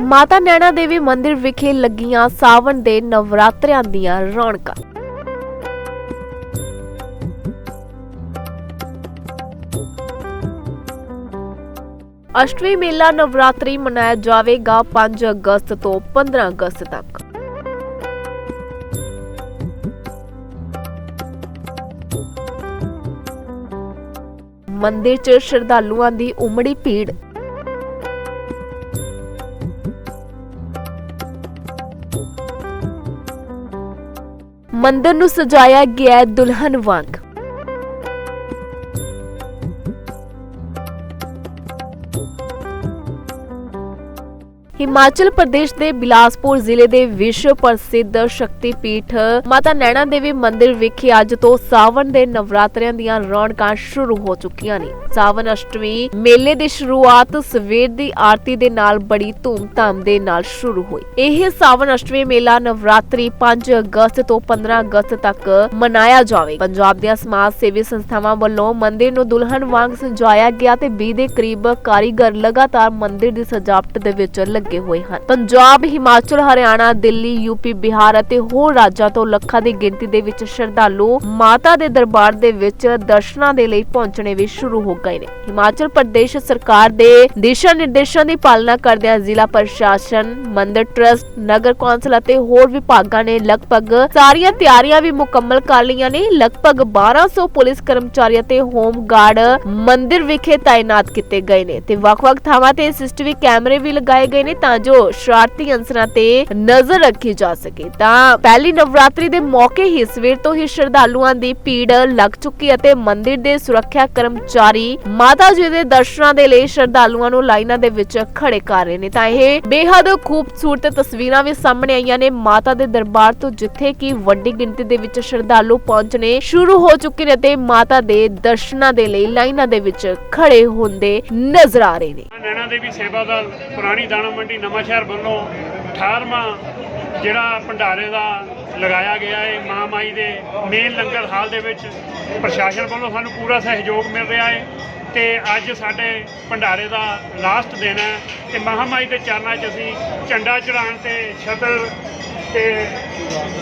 ਮਾਤਾ ਨੈਣਾ ਦੇਵੀ ਮੰਦਿਰ ਵਿਖੇ ਲੱਗੀਆਂ ਸਾਵਣ ਦੇ ਨਵਰਾਤਰਿਆਂ ਦੀਆਂ ਰੌਣਕਾਂ। ਅਸ਼ਟਮੀ ਮੇਲਾ ਨਵਰਾਤਰੀ ਮਨਾਇਆ ਜਾਵੇਗਾ 5 ਅਗਸਤ ਤੋਂ 15 ਅਗਸਤ ਤੱਕ। ਮੰਦਿਰ 'ਚ ਸ਼ਰਧਾਲੂਆਂ ਦੀ ਉਮੜੀ ਭੀੜ ਮੰਦਰ ਨੂੰ ਸਜਾਇਆ ਗਿਆ ਦੁਲਹਨ ਵਾਂਗ। ਹਿਮਾਚਲ ਪ੍ਰਦੇਸ਼ ਦੇ ਬਿਲਾਸਪੁਰ ਜ਼ਿਲ੍ਹੇ ਦੇ ਵਿਸ਼ਵ ਪ੍ਰਸਿੱਧ ਸ਼ਕਤੀਪੀਠ ਮਾਤਾ ਨੈਣਾ ਦੇਵੀ ਮੰਦਿਰ ਵਿਖੇ ਅੱਜ ਤੋਂ ਸਾਵਣ ਦੇ ਨਵਰਾਤਰਿਆਂ ਦੀਆਂ ਰੌਣਕਾਂ ਸ਼ੁਰੂ ਹੋ ਚੁੱਕੀਆਂ ਨੇ। ਸਾਵਣ ਅਸ਼ਟਮੀ ਮੇਲੇ ਦੀ ਸ਼ੁਰੂਆਤ ਸਵੇਰ ਦੀ ਆਰਤੀ ਦੇ ਨਾਲ ਬੜੀ ਧੂਮ-ਧਾਮ ਦੇ ਨਾਲ ਸ਼ੁਰੂ ਹੋਈ। ਇਹ ਸਾਵਣ ਅਸ਼ਟਮੀ ਮੇਲਾ ਨਵਰਾਤਰੀ 5 ਅਗਸਤ ਤੋਂ 15 ਅਗਸਤ ਤੱਕ ਮਨਾਇਆ ਜਾਵੇ। ਪੰਜਾਬ ਦੀਆਂ ਸਮਾਜ ਸੇਵੀ ਸੰਸਥਾਵਾਂ ਵੱਲੋਂ ਮੰਦਿਰ ਨੂੰ ਦੁਲਹਨ ਵਾਂਗ ਸਜਾਇਆ ਗਿਆ ਤੇ 20 ਦੇ ਕਰੀਬ ਕਾਰੀਗਰ ਲਗਾਤਾਰ ਮੰਦਿਰ ਦੀ ਸਜਾਵਟ ਦੇ ਵਿੱਚ ਲੱਗੇ ਹੋਏ ਹਨ। ਪੰਜਾਬ, ਹਿਮਾਚਲ, ਹਰਿਆਣਾ, ਦਿੱਲੀ, ਯੂਪੀ, ਬਿਹਾਰ ਅਤੇ ਹੋਰ ਰਾਜਾਂ ਤੋਂ ਲੱਖਾਂ ਦੀ ਗਿਣਤੀ ਦੇ ਵਿੱਚ ਸ਼ਰਧਾਲੂ ਮਾਤਾ ਦੇ ਦਰਬਾਰ ਦੇ ਵਿੱਚ ਦਰਸ਼ਨਾਂ ਦੇ ਲਈ ਪਹੁੰਚਣੇ ਵੀ ਸ਼ੁਰੂ ਹੋ ਗਏ ਨੇ। ਹਿਮਾਚਲ ਪ੍ਰਦੇਸ਼ ਸਰਕਾਰ ਦੇ ਦਿਸ਼ਾ ਨਿਰਦੇਸ਼ਾਂ ਦੀ ਪਾਲਣਾ ਕਰਦਿਆਂ ਜ਼ਿਲ੍ਹਾ ਪ੍ਰਸ਼ਾਸਨ, ਮੰਦਿਰ ਟਰਸਟ, ਨਗਰ ਕੌਂਸਲ ਅਤੇ ਹੋਰ ਵਿਭਾਗਾਂ ਨੇ ਲਗਭਗ ਸਾਰੀਆਂ ਤਿਆਰੀਆਂ ਵੀ ਮੁਕੰਮਲ ਕਰ ਲਈਆਂ ਨੇ। ਲਗਭਗ 1200 ਪੁਲਿਸ ਕਰਮਚਾਰੀ ਅਤੇ ਹੋਮ ਗਾਰਡ ਮੰਦਿਰ ਵਿਖੇ ਤਾਇਨਾਤ ਕੀਤੇ ਗਏ ਨੇ ਤੇ ਵੱਖ-ਵੱਖ ਥਾਵਾਂ ਤੇ ਸੀਸੀਟੀਵੀ ਕੈਮਰੇ ਵੀ ਲਗਾਏ ਗਏ ਨੇ ਤਾਂ ਜੋ ਸ਼ਰਾਰਤੀ ਅੰਸਰਾਂ ਤੇ ਨਜ਼ਰ ਰੱਖੀ ਜਾ ਸਕੇ। ਤਾਂ ਪਹਿਲੀ ਨਵਰਾਤਰੀ ਦੇ ਮੌਕੇ ਹੀ ਸਵੇਰ ਤੋਂ ਹੀ ਸ਼ਰਧਾਲੂਆਂ ਦੀ ਭੀੜ ਲੱਗ ਚੁੱਕੀ ਅਤੇ ਮੰਦਿਰ ਦੇ ਸੁਰੱਖਿਆ ਕਰਮਚਾਰੀ ਮਾਤਾ ਜੀ ਦੇ ਦਰਸ਼ਨਾਂ ਦੇ ਲਈ ਸ਼ਰਧਾਲੂਆਂ ਨੂੰ ਲਾਈਨਾਂ ਦੇ ਵਿੱਚ ਖੜੇ ਕਰ ਰਹੇ ਨੇ। ਤਾਂ ਇਹ ਬੇਹੱਦ ਖੂਬਸੂਰਤ ਤਸਵੀਰਾਂ ਵੀ ਸਾਹਮਣੇ ਆਈਆਂ ਨੇ। ਮਾਤਾ ਦੇ ਦਰਬਾਰ ਤੋਂ ਜਿੱਥੇ ਕਿ ਵੱਡੀ ਗਿਣਤੀ ਦੇ ਵਿੱਚ ਸ਼ਰਧਾਲੂ ਪਹੁੰਚਣੇ ਸ਼ੁਰੂ ਹੋ ਚੁੱਕੇ ਨੇ ਤੇ ਮਾਤਾ ਦੇ ਦਰਸ਼ਨਾਂ ਦੇ ਲਈ ਲਾਈਨਾਂ ਦੇ ਵਿੱਚ ਖੜੇ ਹੁੰਦੇ ਨਜ਼ਰ ਆ ਰਹੇ ਨੇ। ਨੈਣਾ ਦੇਵੀ ਸੇਵਾ ਦਲ, ਪੁਰਾਣੀ ਦਾਣਾ ਮੰਡੀ ਨਵਾਂ ਸ਼ਹਿਰ ਵੱਲੋਂ 18ਵਾਂ ਜਿਹੜਾ ਭੰਡਾਰੇ ਦਾ ਲਗਾਇਆ ਗਿਆ ਹੈ, ਮਾਂ ਮਾਈ ਦੇ ਮੇਨ ਲੰਗਰ ਹਾਲ ਦੇ ਵਿੱਚ ਪ੍ਰਸ਼ਾਸਨ ਵੱਲੋਂ ਸਾਨੂੰ ਪੂਰਾ ਸਹਿਯੋਗ ਮਿਲ ਰਿਹਾ ਹੈ ਤੇ ਅੱਜ ਸਾਡੇ ਭੰਡਾਰੇ ਦਾ ਲਾਸਟ ਦਿਨ ਹੈ ਤੇ ਮਹਾਮਾਈ ਦੇ ਚਰਨਾਂ 'ਚ ਅਸੀਂ ਝੰਡਾ ਚੜਾਉਣ ਤੇ ਛਤਰ ਤੇ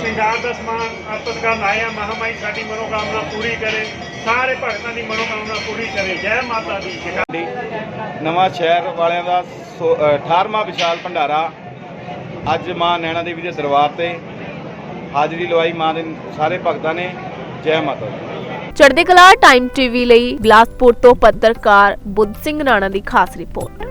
ਸ਼ਿੰਗਾਰ ਦਾ ਸਮਾਨ ਅਰਪਿਤ ਕਰਨ ਆਏ ਹਾਂ। ਮਹਾਮਾਈ ਸਾਡੀ ਮਨੋਕਾਮਨਾ ਪੂਰੀ ਕਰੇ, ਸਾਰੇ ਭਗਤਾਂ ਦੀ ਮਨੋਕਾਮਨਾ ਪੂਰੀ ਕਰੇ। ਜੈ ਮਾਤਾ ਦੀ। ਨਵਾਂ ਸ਼ਹਿਰ ਵਾਲਿਆਂ ਦਾ 18ਵਾਂ ਵਿਸ਼ਾਲ ਭੰਡਾਰਾ ਅੱਜ ਮਾਂ ਨੈਣਾ ਦੇਵੀ ਦੇ ਦਰਬਾਰ ਤੇ ਹਾਜ਼ਰੀ ਲਵਾਈ ਮਾਂ ਦੇ ਸਾਰੇ ਭਗਤਾਂ ਨੇ। ਜੈ ਮਾਤਾ ਦੀ। ਚੜ੍ਹਦੀ ਕਲਾ ਟਾਈਮ ਟੀਵੀ ਲਈ ਬਿਲਾਸਪੁਰ ਤੋਂ ਪੱਤਰਕਾਰ ਬੁੱਧ ਸਿੰਘ ਰਾਣਾ ਦੀ ਖਾਸ ਰਿਪੋਰਟ।